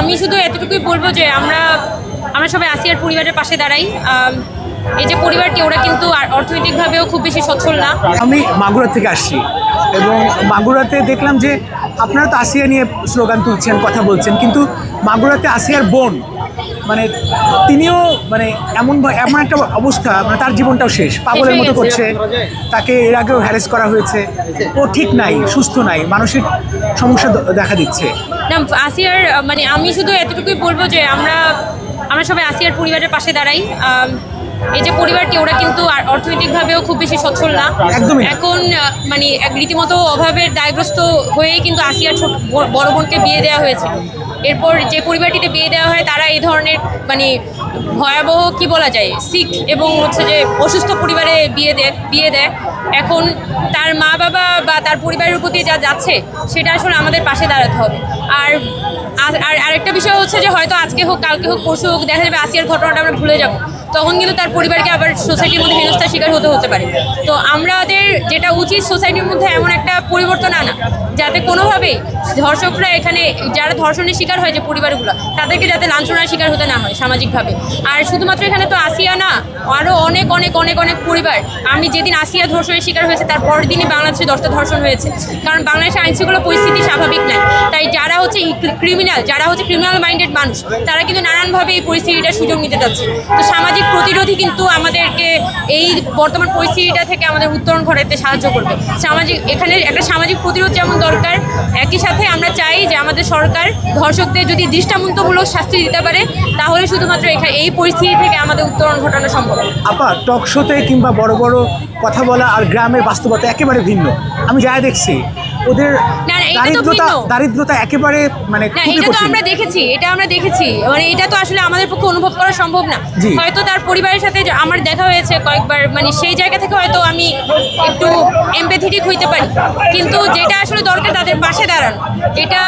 আমি শুধু এতটুকুই বলব যে আমরা আমরা সবাই আসিয়ার পরিবারের পাশে দাঁড়াই। এই যে পরিবারটি ওরা কিন্তু অর্থনৈতিকভাবেও খুব বেশি সচ্ছল না। আমি মাগুরা থেকে আসছি এবং মাগুরাতে দেখলাম যে আপনারা তো আসিয়া নিয়ে স্লোগান তুলছেন কথা বলছেন কিন্তু মাগুরাতে আসিয়ার বোন মানে তিনিও মানে এমন এমন একটা অবস্থা মানে তার জীবনটাও শেষ। পাগলের মতো করছে তাকে এর আগেও হ্যারেস করা হয়েছে। ও ঠিক নাই সুস্থ নাই মানসিক সমস্যা দেখা দিচ্ছে। না আসিয়ার মানে আমি শুধু এতটুকুই বলব যে আমরা আমরা সবাই আসিয়ার পরিবারের পাশে দাঁড়াই। এই যে পরিবারটি ওরা কিন্তু আর অর্থনৈতিকভাবেও খুব বেশি সচ্ছল না। এখন মানে এক রীতিমতো অভাবের দায়গ্রস্ত হয়েই কিন্তু আসিয়ার ছোট বড় বোনকে বিয়ে দেওয়া হয়েছে। এরপর যে পরিবারটিতে বিয়ে দেওয়া হয় তারা এই ধরনের মানে ভয়াবহ কি বলা যায় শিখ এবং হচ্ছে যে অসুস্থ পরিবারে বিয়ে দেয় বিয়ে দেয়। এখন তার মা বাবা বা তার পরিবারের প্রতি যা যাচ্ছে সেটা আসলে আমাদের পাশে দাঁড়াতে হবে। আর আর- আর আরেকটা বিষয় হচ্ছে যে হয়তো আজকে হোক, কালকে হোক, পরশু হোক, দেখা যাবে আসিয়ার ঘটনাটা আমরা ভুলে যাব। তখন কিন্তু তার পরিবারকে আবার সোসাইটির মধ্যে হেনস্থার শিকার হতে হতে পারে। তো আমাদের যেটা উচিত সোসাইটির মধ্যে এমন একটা পরিবর্তন আনা, যাতে কোনোভাবেই ধর্ষকরা এখানে, যারা ধর্ষণের শিকার হয় যে পরিবারগুলো, তাদেরকে যাতে লাঞ্ছনার শিকার হতে না হয় সামাজিকভাবে। আর শুধুমাত্র এখানে তো আসিয়া না আরও অনেক অনেক অনেক অনেক পরিবার। আমি যেদিন আসিয়া ধর্ষণের শিকার হয়েছে, তার পরের দিনই বাংলাদেশে দশটা ধর্ষণ হয়েছে। কারণ বাংলাদেশে আইনশৃঙ্খলা পরিস্থিতি স্বাভাবিক নয় তাই যারা হচ্ছে ক্রিমিনাল যারা হচ্ছে ক্রিমিনাল মাইন্ডেড মানুষ, তারা কিন্তু নানানভাবে এই পরিস্থিতিটার সুযোগ নিতে চাচ্ছে। তো সামাজিক প্রতিরোধী কিন্তু আমাদেরকে এই বর্তমান পরিস্থিতিটা থেকে আমাদের উত্তরণ ঘটাতে সাহায্য করবে। সামাজিক, এখানে একটা সামাজিক প্রতিরোধ যেমন দরকার, একই সাথে আমরা চাই যে আমাদের সরকার ধর্ষকদের যদি দৃষ্টান্তমূলক শাস্তি দিতে পারে, তাহলে শুধুমাত্র এখানে এই পরিস্থিতি থেকে আমাদের উত্তরণ ঘটানো সম্ভব আপা, টক শোতে কিংবা বড় বড় কথা বলা আর গ্রামের বাস্তবতা একেবারে ভিন্ন। আমি যা দেখছি ওদের না, না, এটা তো দারিদ্রতা দারিদ্রতা একেবারে মানে এটা তো আমরা দেখেছি এটা আমরা দেখেছি। মানে এটা তো আসলে আমাদের পক্ষে অনুভব করা সম্ভব না। হয়তো তার পরিবারের সাথে আমার দেখা হয়েছে কয়েকবার মানে সেই জায়গা থেকে হয়তো আমি একটু এমপ্যাথেটিক হইতে পারি। কিন্তু যেটা আসলে দরকার তাদের পাশে দাঁড়ানো এটা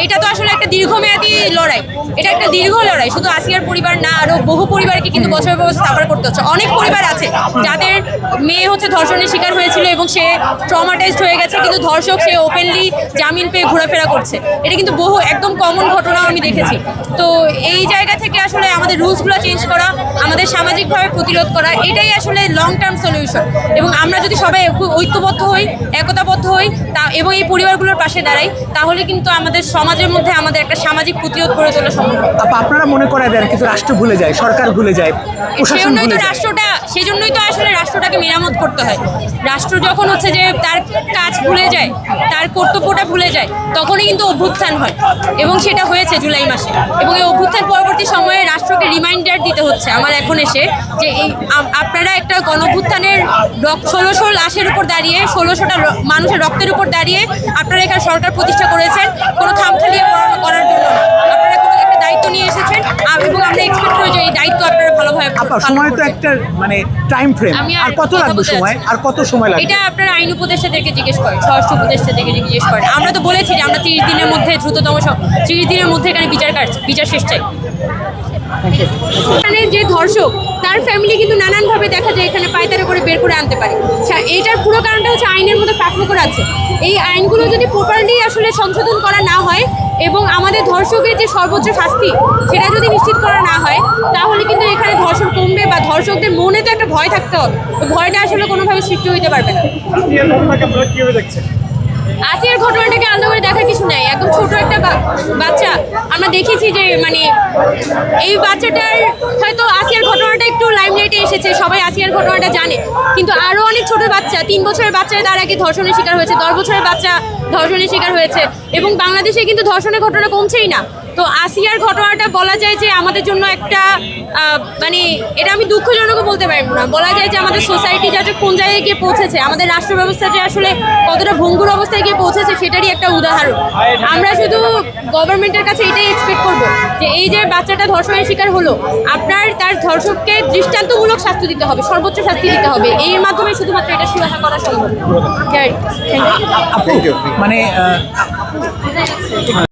এটা তো আসলে একটা দীর্ঘমেয়াদী লড়াই। এটা একটা দীর্ঘ লড়াই। শুধু আসিয়ার পরিবার না আরও বহু পরিবারকে কিন্তু বছর বছর সাফার করতে হচ্ছে। অনেক পরিবার আছে যাদের মেয়ে হচ্ছে ধর্ষণের শিকার হয়েছিল এবং সে ট্রমাটাইজড হয়ে গেছে, কিন্তু ধর্ষক সে ওপেনলি জামিন পেয়ে ঘোরাফেরা করছে। এটা কিন্তু বহু একদম কমন ঘটনাও আমি দেখেছি। তো এই জায়গা থেকে আসলে আমাদের রুলসগুলো চেঞ্জ করা, আমাদের সামাজিকভাবে প্রতিরোধ করা, এটাই আসলে লং টার্ম সলিউশন এবং আমরা যদি সবাই ঐক্য- ঐক্যবদ্ধ হই, একতাবদ্ধ হই, তা এবং এই পরিবারগুলোর পাশে দাঁড়াই, তাহলে কিন্তু আমাদের সমাজের মধ্যে আমাদের একটা সামাজিক প্রতিরোধ গড়ে তোলা সম্ভব। আপা আপনারা মনে করে দেন কিন্তু রাষ্ট্র ভুলে যায় সরকার ভুলে যায় প্রশাসন ভুলে তো যায়। রাষ্ট্রটা সেজন্যই তো আসলে রাষ্ট্রটাকে মেরামত করতে হয়। রাষ্ট্র যখন হচ্ছে যে তার কাজ ভুলে যায় তার কর্তব্যটা ভুলে যায় তখনই কিন্তু অভ্যুত্থান হয়। এবং সেটা হয়েছে জুলাই মাসে। এবং এই অভ্যুত্থান পরবর্তী সময়ে রাষ্ট্রকে রিমাইন্ডার দিতে হচ্ছে। আমার এখন এসে যে এই আপনারা একটা গণভুত্থানের ষোলোশো লাশের উপর দাঁড়িয়ে ষোলোশোটা মানুষের রক্তের উপর দাঁড়িয়ে আপনারা এখানে সরকার প্রতিষ্ঠা করেছেন। কোনো খামখালিয়ে পড়ানো করার জন্য না। আপনারা কোনো একটা দায়িত্ব নিয়ে এসেছেন আর এবং আমরা এক্সপেক্ট করি যে এই দায়িত্ব আপনারা ভালোভাবে আপনার সময় তো একটা মানে টাইম ফ্রেম আর কত লাগবে সময়? আর কত সময় লাগবে? এটা আপনার আইন উপদেষ্টাদেরকে জিজ্ঞেস করেন স্বরাষ্ট্র উপদেষ্টাদেরকে জিজ্ঞেস করেন। আমরা তো বলেছি যে আমরা তিরিশ দিনের মধ্যে দ্রুততম সব তিরিশ দিনের মধ্যে এখানে বিচার কাজ বিচার শেষ চাই। এখানে যে ধর্ষক তার ফ্যামিলি কিন্তু নানানভাবে দেখা যায় এখানে পায়তারে করে বের করে আনতে পারে। আচ্ছা, এটার পুরো কারণটা হচ্ছে আইনের মধ্যে ফাঁকফোকর আছে। এই আইনগুলো যদি প্রপারলি আসলে সংশোধন করা না হয় এবং আমাদের ধর্ষকের যে সর্বোচ্চ শাস্তি সেটা যদি নিশ্চিত করা না হয় তাহলে কিন্তু এখানে ধর্ষণ কমবে বা ধর্ষকদের মনে তো একটা ভয় থাকতে হবে। ভয়টা আসলে কোনোভাবে সৃষ্টি হইতে পারবে না। আসিয়ার ঘটনাটাকে আলাদা করে দেখার কিছু নাই। একদম ছোট একটা বাচ্চা। আমরা দেখেছি যে মানে এই বাচ্চাটার হয়তো আসিয়ার ঘটনাটা একটু লাইমলাইটে এসেছে, সবাই আসিয়ার ঘটনাটা জানে। কিন্তু আরও অনেক ছোট বাচ্চা, তিন বছরের বাচ্চা তার আগে ধর্ষণের শিকার হয়েছে, দশ বছরের বাচ্চা ধর্ষণের শিকার হয়েছে। এবং বাংলাদেশে কিন্তু ধর্ষণের ঘটনা কমছেই না। তো আসিয়ার ঘটনাটা বলা যায় যে আমাদের জন্য একটা মানে এটা আমি দুঃখজনকও বলতে পারব না। বলা যায় যে আমাদের সোসাইটি যাতে কোন জায়গায় গিয়ে পৌঁছেছে আমাদের রাষ্ট্র ব্যবস্থা যে আসলে কতটা ভঙ্গুর অবস্থায় গিয়ে পৌঁছেছে সেটারই একটা উদাহরণ। আমরা শুধু গভর্নমেন্টের কাছে এটাই এক্সপেক্ট করব যে এই যে বাচ্চাটা ধর্ষণের শিকার হলো আপনার তার ধর্ষককে দৃষ্টান্তমূলক শাস্তি দিতে হবে সর্বোচ্চ শাস্তি দিতে হবে। এর মাধ্যমে শুধুমাত্র এটা সুরাহা করা সম্ভব। মানে